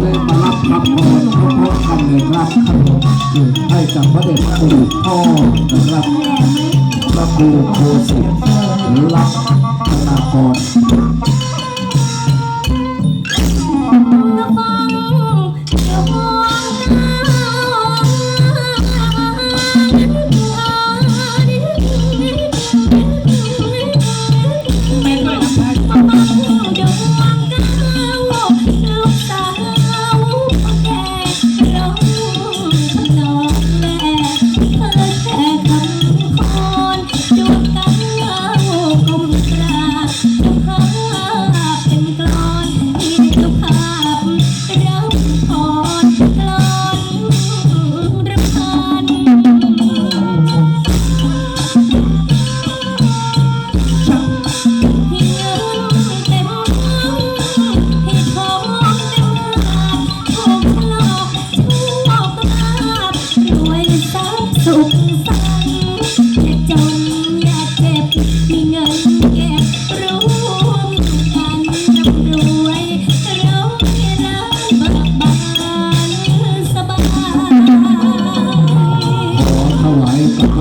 เลยมารับรับพรพระพุทธันเลยครับให้กับพระเดชพระคุณพ่อนะครับพระครูโคสิตรัตนากร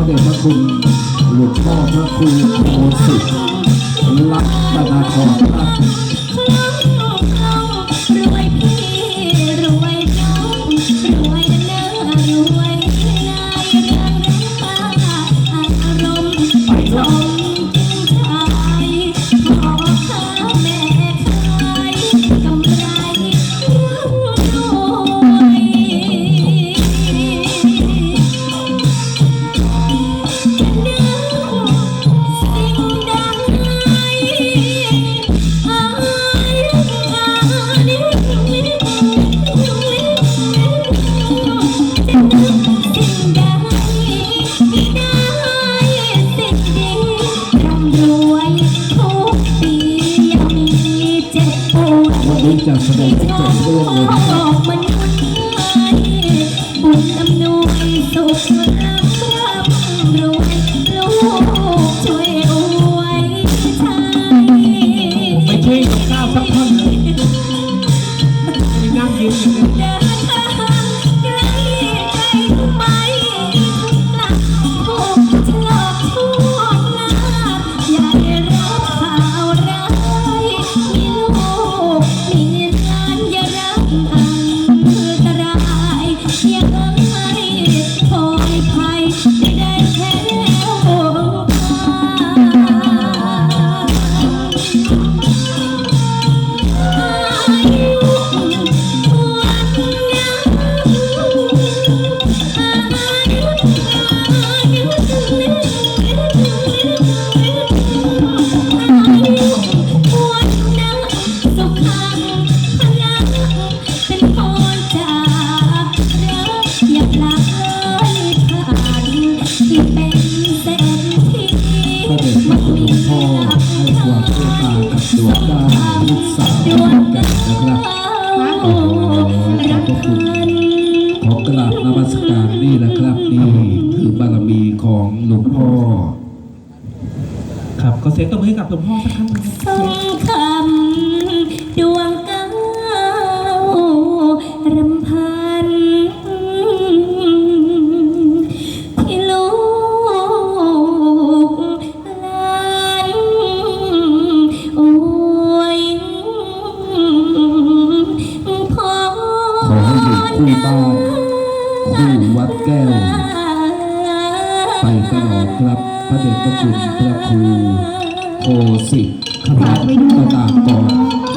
เดชพระคุณหลวงพ่อพระครูโคสิตรักตนากรครับ ดวันนี้จะแกับดวงดาวลูกสาวด้วยกันนะครับโอ้รักกันขอกราบนมัสการนี่นะครับนี่คือบารมีของหลวงพ่อ ครับก็เซ็ตตบมือให้กับหลวงพ่อสักครั้งหนึ่ง ทรงคำ แก้ว ไปตลอดครับพระเดชพระคุณพระครูโคสิตรัตนากร